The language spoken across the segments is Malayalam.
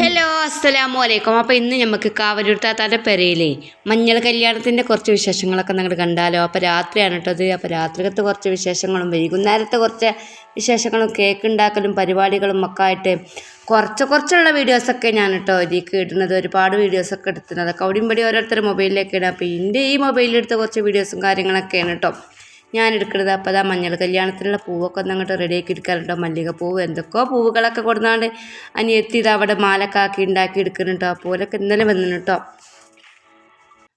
ഹലോ അസ്സലാമു അലൈക്കും അപ്പോൾ ഇന്ന് നമുക്ക് കാവരൂർ താത്താന്റെ പെരയിലേ മഞ്ഞൾ കല്യാണത്തിന്റെ കുറച്ച് വിശേഷങ്ങളൊക്കെ നിങ്ങൾ കണ്ടാലോ? അപ്പോൾ രാത്രിയാണ് കേട്ടത് അപ്പോൾ രാത്രികത്തെ കുറച്ച് വിശേഷങ്ങളും വൈകുന്നേരത്തെ കുറച്ച് വിശേഷങ്ങളും കേക്ക് ഉണ്ടാക്കലും പരിപാടികളും ഒക്കെ ആയിട്ട് കുറച്ച് കുറച്ചുള്ള വീഡിയോസൊക്കെ ഞാൻ കേട്ടോ ഇതിലേക്ക് ഇടുന്നത്. ഒരുപാട് വീഡിയോസൊക്കെ എടുക്കുന്നത് അതൊക്കെ അവിടെയും ഇവിടെ ഓരോരുത്തർ മൊബൈലിലേക്ക് ഇടാം അപ്പോൾ എന്റെ ഈ മൊബൈലിലെടുത്ത കുറച്ച് വീഡിയോസും കാര്യങ്ങളൊക്കെയാണ് കേട്ടോ ഞാൻ എടുക്കുന്നത് അപ്പോൾ അതാ മഞ്ഞൾ കല്യാണത്തിനുള്ള പൂവൊക്കെ ഒന്ന് അങ്ങോട്ട് റെഡിയാക്കി എടുക്കാറുണ്ടോ? മല്ലികപ്പൂവ് എന്തൊക്കെയോ പൂവുകളൊക്കെ കൊടുന്നാണ്ട് അനിയത്തി ഇത് അവിടെ മാലക്കാക്കി ഉണ്ടാക്കി എടുക്കുന്നുണ്ടോ. അപ്പോലൊക്കെ ഇന്നലെ വന്നിന് കേട്ടോ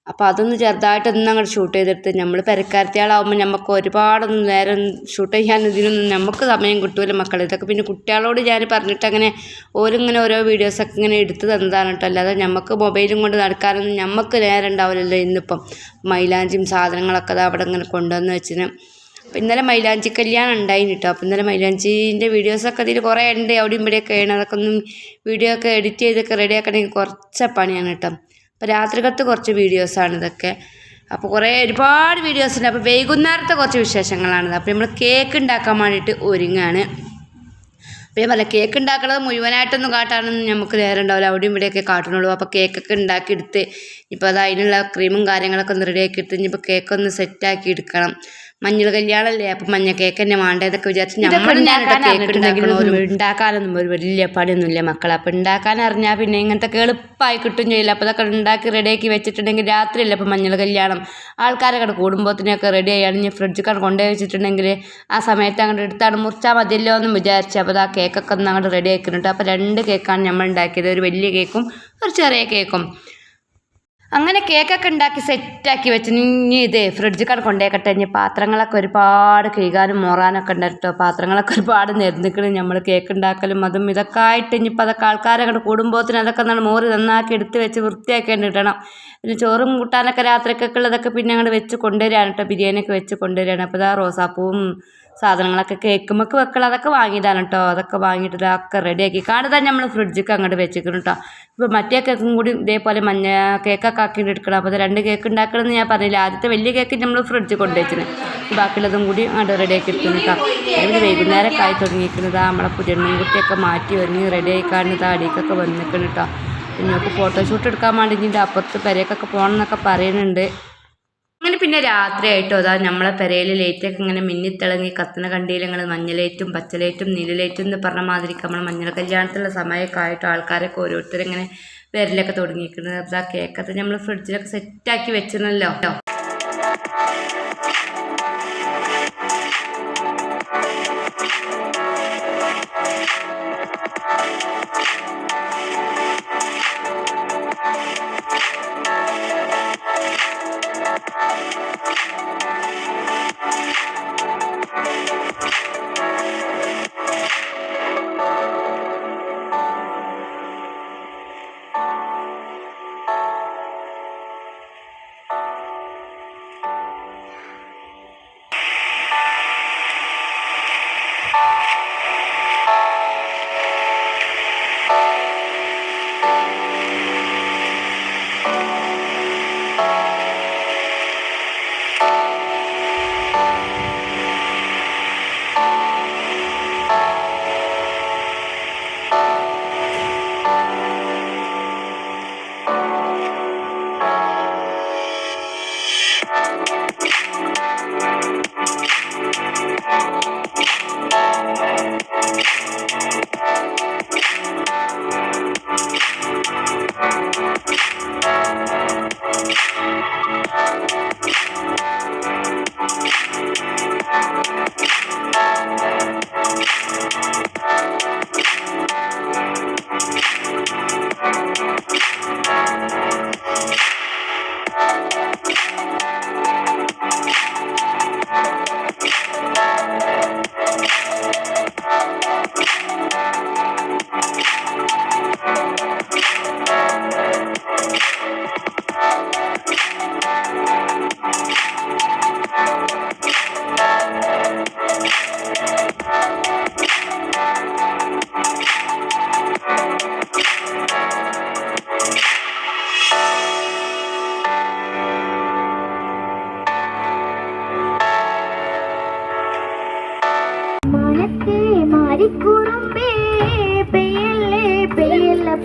അപ്പോൾ അതൊന്ന് ചെറുതായിട്ട് ഒന്ന് അങ്ങോട്ട് ഷൂട്ട് ചെയ്തെടുത്ത് നമ്മൾ പെരക്കാരത്തിയാളാകുമ്പോൾ നമുക്ക് ഒരുപാടൊന്നും നേരം ഷൂട്ട് ചെയ്യാൻ ഇതിനൊന്നും നമുക്ക് സമയം കിട്ടൂല മക്കൾ ഇതൊക്കെ പിന്നെ കുട്ടികളോട് ഞാൻ പറഞ്ഞിട്ട് അങ്ങനെ ഓരിങ്ങനെ ഓരോ വീഡിയോസൊക്കെ ഇങ്ങനെ എടുത്ത് തന്നതാണ് കേട്ടോ. അല്ലാതെ നമുക്ക് മൊബൈലും കൊണ്ട് നടക്കാനൊന്നും നമുക്ക് നേരം ഉണ്ടാവില്ലല്ലോ ഇന്നിപ്പം. മൈലാഞ്ചിയും സാധനങ്ങളൊക്കെ അവിടെ ഇങ്ങനെ കൊണ്ടുവന്ന് വെച്ചിന്. അപ്പം ഇന്നലെ മൈലാഞ്ചി കല്യാണം ഉണ്ടായിന് കേട്ടോ അപ്പം ഇന്നലെ മൈലാഞ്ചീന്റെ വീഡിയോസൊക്കെ അതിൽ കുറേ ഉണ്ട്. അവിടെയും ഇവിടെയൊക്കെ ആണ്. അതൊക്കെ ഒന്നും വീഡിയോ ഒക്കെ എഡിറ്റ് ചെയ്തൊക്കെ റെഡി ആക്കണമെങ്കിൽ കുറച്ച് പണിയാണ് കേട്ടോ രാത്രികത്ത് കുറച്ച് വീഡിയോസാണ് ഇതൊക്കെ. അപ്പോൾ കുറേ ഒരുപാട് വീഡിയോസ് ഉണ്ട് അപ്പോൾ വൈകുന്നേരത്തെ കുറച്ച് വിശേഷങ്ങളാണിത്. അപ്പോൾ നമ്മൾ കേക്ക് ഉണ്ടാക്കാൻ വേണ്ടിയിട്ട് ഒരുങ്ങാണ്. അപ്പോൾ ഞാൻ പറയാം കേക്ക് ഉണ്ടാക്കണത് മുഴുവനായിട്ടൊന്നും കാട്ടാനൊന്നും നമുക്ക് നേരം ഉണ്ടാവില്ല. അവിടെയും ഇവിടെയൊക്കെ കാട്ടണുള്ളൂ. അപ്പോൾ കേക്കൊക്കെ ഉണ്ടാക്കിയെടുത്ത് ഇപ്പോൾ അത് അതിനുള്ള ക്രീമും കാര്യങ്ങളൊക്കെ ഒന്ന് റെഡിയാക്കി എടുത്ത് ഇനിയിപ്പോൾ കേക്കൊന്ന് സെറ്റാക്കി എടുക്കണം. മഞ്ഞൾ കല്യാണല്ലേ? അപ്പം മഞ്ഞ കേക്ക് തന്നെ വേണ്ടതൊക്കെ വിചാരിച്ച് ഉണ്ടാക്കണോലും ഉണ്ടാക്കാനൊന്നും ഒരു വലിയ പണിയൊന്നുമില്ല മക്കളെ. അപ്പം ഉണ്ടാക്കാൻ അറിഞ്ഞാൽ പിന്നെ ഇങ്ങനത്തെ എളുപ്പമായി കിട്ടും ചെയ്യില്ല. അപ്പോൾ അതൊക്കെ ഉണ്ടാക്കി റെഡിയാക്കി വെച്ചിട്ടുണ്ടെങ്കിൽ രാത്രിയല്ല അപ്പം മഞ്ഞൾ കല്യാണം. ആൾക്കാരൊക്കെ കുടുംബത്തിനൊക്കെ റെഡി ആയാണ് ഇനി ഫ്രിഡ്ജിൽ കൊണ്ടുപോയി വെച്ചിട്ടുണ്ടെങ്കിൽ ആ സമയത്ത് അങ്ങോട്ട് എടുത്താണ് മുറിച്ചാൽ മതിയല്ലോ എന്ന് വിചാരിച്ചു അപ്പോൾ ആ കേക്കൊക്കെ ഒന്ന് അങ്ങോട്ട് റെഡി ആക്കിയിട്ടുണ്ട്. അപ്പോൾ രണ്ട് കേക്കാണ് നമ്മൾ ഉണ്ടാക്കിയത്. ഒരു വലിയ കേക്കും ഒരു ചെറിയ കേക്കും അങ്ങനെ കേക്കൊക്കെ ഉണ്ടാക്കി സെറ്റാക്കി വെച്ച്. ഇനി ഇതേ ഫ്രിഡ്ജിൽ കണ്ട് കൊണ്ടേക്കട്ടെ. ഇനി പാത്രങ്ങളൊക്കെ ഒരുപാട് കഴുകാനും മോറാനൊക്കെ ഉണ്ട് കേട്ടോ പാത്രങ്ങളൊക്കെ ഒരുപാട് നിരന്നിക്കണം. നമ്മൾ കേക്ക് ഉണ്ടാക്കലും അതും ഇതൊക്കെ ആയിട്ട് ഇനിയിപ്പോൾ അതൊക്കെ ആൾക്കാരെ കണ്ട് കൂടുമ്പോത്തിന് അതൊക്കെ നമ്മൾ മോറി നന്നാക്കി എടുത്ത് വെച്ച് വൃത്തിയാക്കേണ്ടി ഇടണം. പിന്നെ ചോറും കൂട്ടാനൊക്കെ രാത്രിക്കൊക്കെ ഉള്ളതൊക്കെ പിന്നെ അങ്ങോട്ട് വെച്ച് കൊണ്ടുവരികയാണ് കേട്ടോ ബിരിയാണിയൊക്കെ വെച്ച് കൊണ്ടുവരികയാണ് അപ്പോൾ ഇതാ റോസാപ്പൂവും സാധനങ്ങളൊക്കെ കേക്കുമൊക്കെ വെക്കണം അതൊക്കെ വാങ്ങിയതാണ് കേട്ടോ. അതൊക്കെ വാങ്ങിയിട്ട് ഇതൊക്കെ റെഡിയാക്കി. കാണുതാ നമ്മൾ ഫ്രിഡ്ജിക്ക് അങ്ങോട്ട് വെച്ചിരിക്കണം കേട്ടോ. ഇപ്പോൾ മറ്റേ കേക്കും കൂടി ഇതേപോലെ മഞ്ഞ കേക്കൊക്കെ ആക്കിയിട്ട് എടുക്കണം. അപ്പോൾ രണ്ട് കേക്ക് ഉണ്ടാക്കണമെന്ന് ഞാൻ പറഞ്ഞില്ല? ആദ്യത്തെ വലിയ കേക്ക് നമ്മൾ ഫ്രിഡ്ജിൽ കൊണ്ടുവച്ചിന് ബാക്കിയുള്ളതും കൂടി അങ്ങോട്ട് റെഡിയാക്കി എടുക്കുന്നു കേട്ടോ. അതിന് വൈകുന്നേരമൊക്കെ ആയി തുടങ്ങിയിരിക്കുന്നത് നമ്മളെ പുതിയ കുട്ടിയൊക്കെ മാറ്റി ഒരുങ്ങി റെഡിയായി കാണുന്നത് അടിക്കൊക്കെ വന്നിക്കണം കേട്ടോ. പിന്നെ ഫോട്ടോഷൂട്ട് എടുക്കാൻ വേണ്ടി അപ്പുറത്ത് പെരേക്കൊക്കെ പോകണം എന്നൊക്കെ പറയുന്നുണ്ട്. അങ്ങനെ പിന്നെ രാത്രിയായിട്ടോ അതാ നമ്മളെ പെരയിൽ ലൈറ്റൊക്കെ ഇങ്ങനെ മിന്നിത്തിളങ്ങി കത്തുന്ന കണ്ടിയിൽ ഇങ്ങനെ മഞ്ഞലേറ്റും പച്ചലേറ്റും നീലലൈറ്റും എന്ന് പറഞ്ഞ മാതിരി നമ്മൾ മഞ്ഞൾ കല്യാണത്തിലുള്ള സമയമൊക്കെ ആയിട്ട് ആൾക്കാരൊക്കെ ഓരോരുത്തരിങ്ങനെ വരലൊക്കെ തുടങ്ങിയിരിക്കുന്നത്. അതാ ആ കേക്കൊക്കെ നമ്മൾ ഫ്രിഡ്ജിലൊക്കെ സെറ്റാക്കി വെച്ചിരുന്നല്ലോ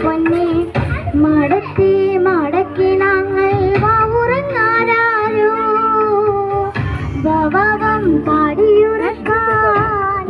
പൊന്നെ. മടത്തി മടക്കിണങ്ങൾ ഉറങ്ങാരാരോ ഭവം പാടിയുറക്കാൻ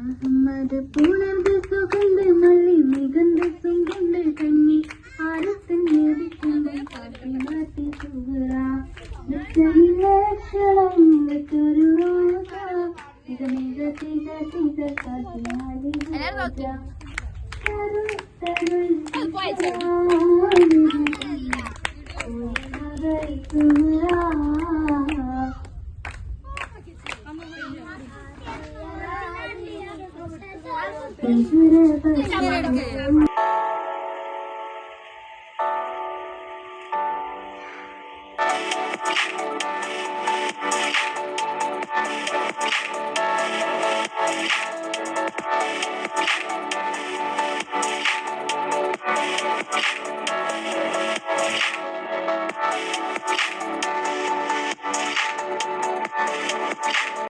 അഹമ്മദ് പുണർന്ന് സുഗന്ധ മല്ലി മികന്ത സുഗന്ധ കണ്ണി ആരത്തും ലക്ഷണം കരുത്തരുൾ